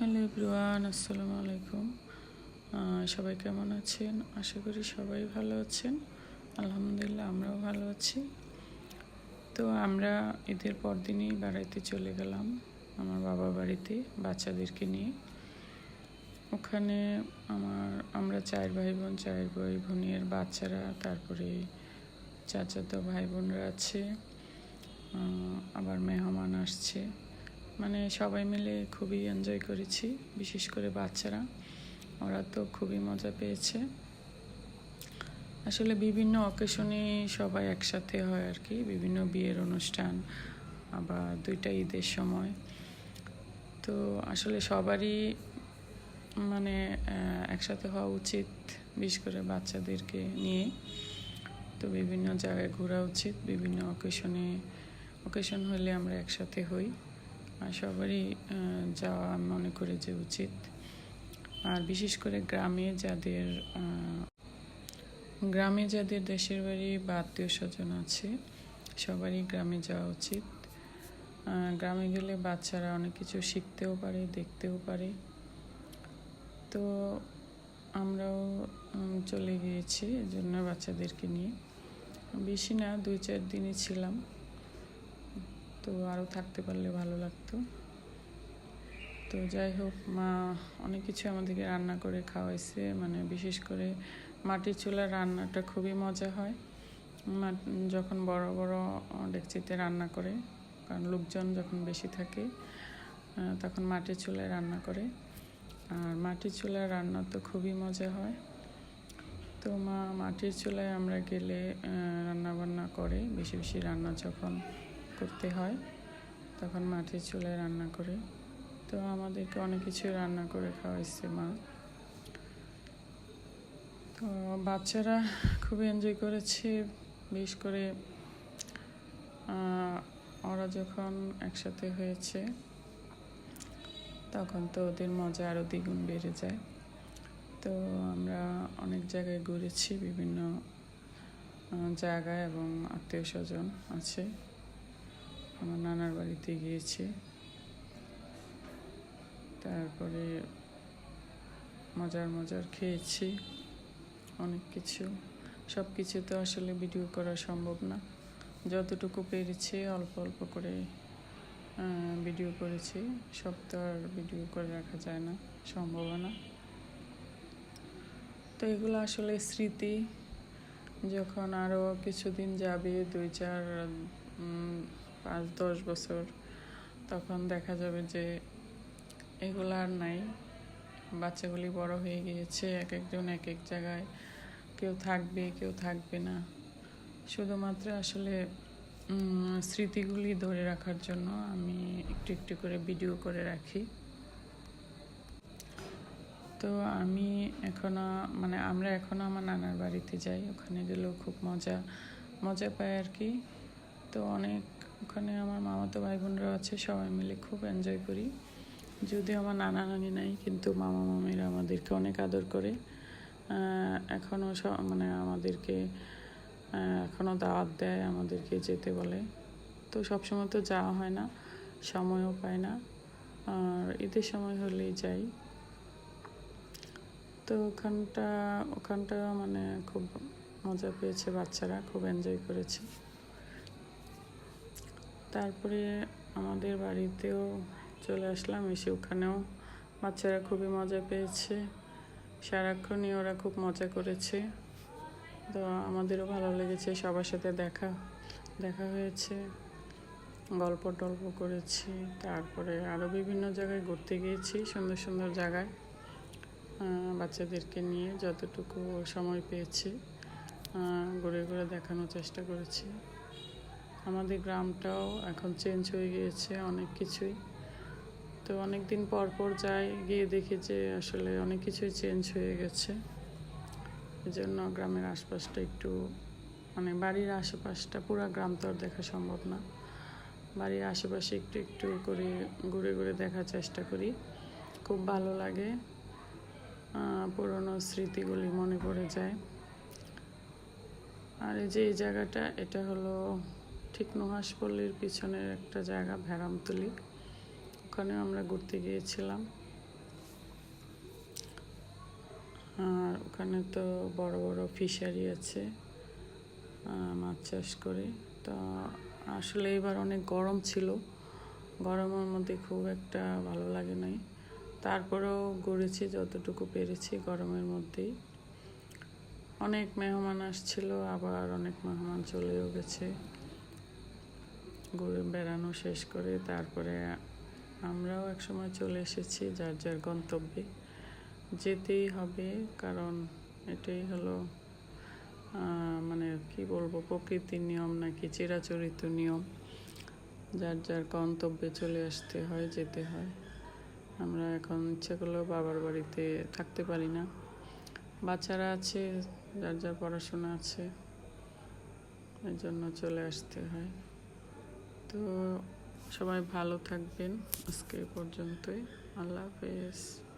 Hello everyone, আসসালামু আলাইকুম। সবাই কেমন আছেন? আশা করি সবাই ভালো আছেন। আলহামদুলিল্লাহ, আমরাও ভালো আছি। তো আমরা ঈদের পর দিনই বেড়াইতে চলে গেলাম আমার বাবা বাড়িতে, বাচ্চাদেরকে নিয়ে। ওখানে আমার, আমরা চার ভাই বোন চার ভাই বোনের বাচ্চারা, তারপরে চাচাতো ভাই বোনরা আছে আবার মেহমান আসছে। মানে সবাই মিলে খুবই এনজয় করেছি, বিশেষ করে বাচ্চারা। ওরা তো খুবই মজা পেয়েছে। আসলে বিভিন্ন অকেশনে সবাই একসাথে হয় আর কি, বিভিন্ন বিয়ের অনুষ্ঠান, আবার দুইটা ঈদের সময়। তো আসলে সবারই মানে একসাথে হওয়া উচিত, বিশেষ করে বাচ্চাদেরকে নিয়ে। তো বিভিন্ন জায়গায় ঘোরা উচিত, বিভিন্ন অকেশনে অকেশন হলে আমরা একসাথে হই। সবারই যাওয়া আমি মনে করি যে উচিত। আর বিশেষ করে গ্রামে যাদের গ্রামে যাদের দেশের বাড়ি বা আত্মীয় স্বজন আছে, সবারই গ্রামে যাওয়া উচিত। গ্রামে গেলে বাচ্চারা অনেক কিছু শিখতেও পারে, দেখতেও পারে। তো আমরাও চলে গিয়েছি এজন্য বাচ্চাদেরকে নিয়ে। বেশি না দুই চার দিনই ছিলাম। তো আরও থাকতে পারলে ভালো লাগতো। তো যাই হোক, মা অনেক কিছু আমাদেরকে রান্না করে খাওয়াইছে মানে বিশেষ করে মাটির চুলার রান্নাটা খুবই মজা হয়। মা- যখন বড় বড় ডেকচিতে রান্না করে, কারণ লোকজন যখন বেশি থাকে তখন মাটির চুলায় রান্না করে। আর মাটির চুলার রান্না তো খুবই মজা হয়। তো মা মাটির চুলায় আমরা গেলে রান্না বান্না করে, বেশি বেশি রান্না যখন করতে হয়। তখন মাটির চুলায় রান্না করে। তো আমাদেরকে অনেক কিছু রান্না করে খাওয়াইছে মা। তো বাচ্চারা খুবই এনজয় করেছে। বিশেষ করে ওরা যখন একসাথে হয়েছে, তখন তো ওদের মজা আরও দ্বিগুণ বেড়ে যায়। তো আমরা অনেক জায়গায় ঘুরেছি, বিভিন্ন জায়গায় এবং আত্মীয় স্বজন আছে। আমার নানার বাড়িতে গিয়েছি। তারপরে মজার মজার খেয়েছি, অনেক কিছু। সব কিছু তো আসলে ভিডিও করা সম্ভব না। যতটুকু পেরেছি, অল্প অল্প করে ভিডিও করেছি। সব তো আর ভিডিও করে রাখা যায় না সম্ভব না। তো এগুলো আসলে স্মৃতি। যখন আরও কিছুদিন যাবে, দুই চার পাঁচ, দশ বছর, তখন দেখা যাবে যে এগুলো আর নাই। বাচ্চাগুলি বড় হয়ে গিয়েছে এক একজন এক এক জায়গায়। কেউ থাকবে কেউ থাকবে না। শুধুমাত্র আসলে স্মৃতিগুলি ধরে রাখার জন্য আমি একটু একটু করে ভিডিও করে রাখি। তো আমি এখনও মানে আমরা এখনও আমার নানার বাড়িতে যাই, ওখানে গেলেও খুব মজা মজা পাই আর কি। তো অনেক ওখানে আমার মামাতো ভাই বোনরাও আছে, সবাই মিলে খুব এনজয় করি। যদিও আমার নানা, নানি নাই, কিন্তু মামা, মামিরা আমাদেরকে অনেক আদর করে। এখনও মানে আমাদেরকে এখনও দাওয়াত দেয়, আমাদেরকে যেতে বলে। তো সবসময় তো যাওয়া হয় না, সময়ও পায় না, আর ঈদের সময় হলেই যাই। তো ওখানটা ওখানটা মানে খুব মজা পেয়েছে বাচ্চারা, খুব এনজয় করেছে। তারপরে আমাদের বাড়িতেও চলে আসলাম, এসে ওখানেও বাচ্চারা খুবই মজা পেয়েছে। সারাক্ষণই ওরা খুব মজা করেছে। তো আমাদেরও ভালো লেগেছে, সবার সাথে দেখা দেখা হয়েছে, গল্প টল্প করেছি। তারপরে আরও বিভিন্ন জায়গায় ঘুরতে গিয়েছি, সুন্দর সুন্দর জায়গায় বাচ্চাদেরকে নিয়ে যতটুকু সময় পেয়েছি ঘুরে ঘুরে দেখানোর চেষ্টা করেছি। আমাদের গ্রামটাও এখন চেঞ্জ হয়ে গিয়েছে অনেক কিছুই। তো অনেক দিন পর পর যাই, গিয়ে দেখি যে আসলে অনেক কিছুই চেঞ্জ হয়ে গেছে। এজন্য গ্রামের আশপাশটা একটু মানে বাড়ির আশেপাশটা, পুরো গ্রাম তো আর দেখা সম্ভব না। বাড়ির আশেপাশে একটু একটু করে, ঘুরে ঘুরে দেখার চেষ্টা করি। খুব ভালো লাগে। পুরনো স্মৃতিগুলি মনে পড়ে যায়। আর এই যে এই জায়গাটা, এটা হলো ঠিক নুহাসপল্লির পিছনের একটা জায়গা ভেড়ামতলি ওখানে আমরা ঘুরতে গিয়েছিলাম। আর ওখানে তো বড় বড় ফিশারি আছে মাছ চাষ করে। তো আসলে এবার অনেক গরম ছিল। গরমের মধ্যে খুব একটা ভালো লাগে নাই। তারপরেও ঘুরেছি, যতটুকু পেরেছি গরমের মধ্যেই। অনেক মেহমান আসছিল, আবার অনেক মেহমান চলেও গেছে। ঘুরে বেড়ানো শেষ করে তারপরে আমরাও একসময় চলে এসেছি যার যার গন্তব্যে। যেতেই হবে, কারণ এটাই হলো মানে কি বলব, প্রকৃতির নিয়ম নাকি চিরাচরিত নিয়ম। যার যার গন্তব্যে চলে আসতে হয়, যেতে হয়। আমরা এখন ইচ্ছে করলেও বাবার বাড়িতে থাকতে পারি না। বাচ্চারা আছে, যার যার পড়াশোনা আছে এর জন্য চলে আসতে হয়। তো সবাই ভালো থাকবেন। আজকে পর্যন্তই। আল্লাহ হাফেজ।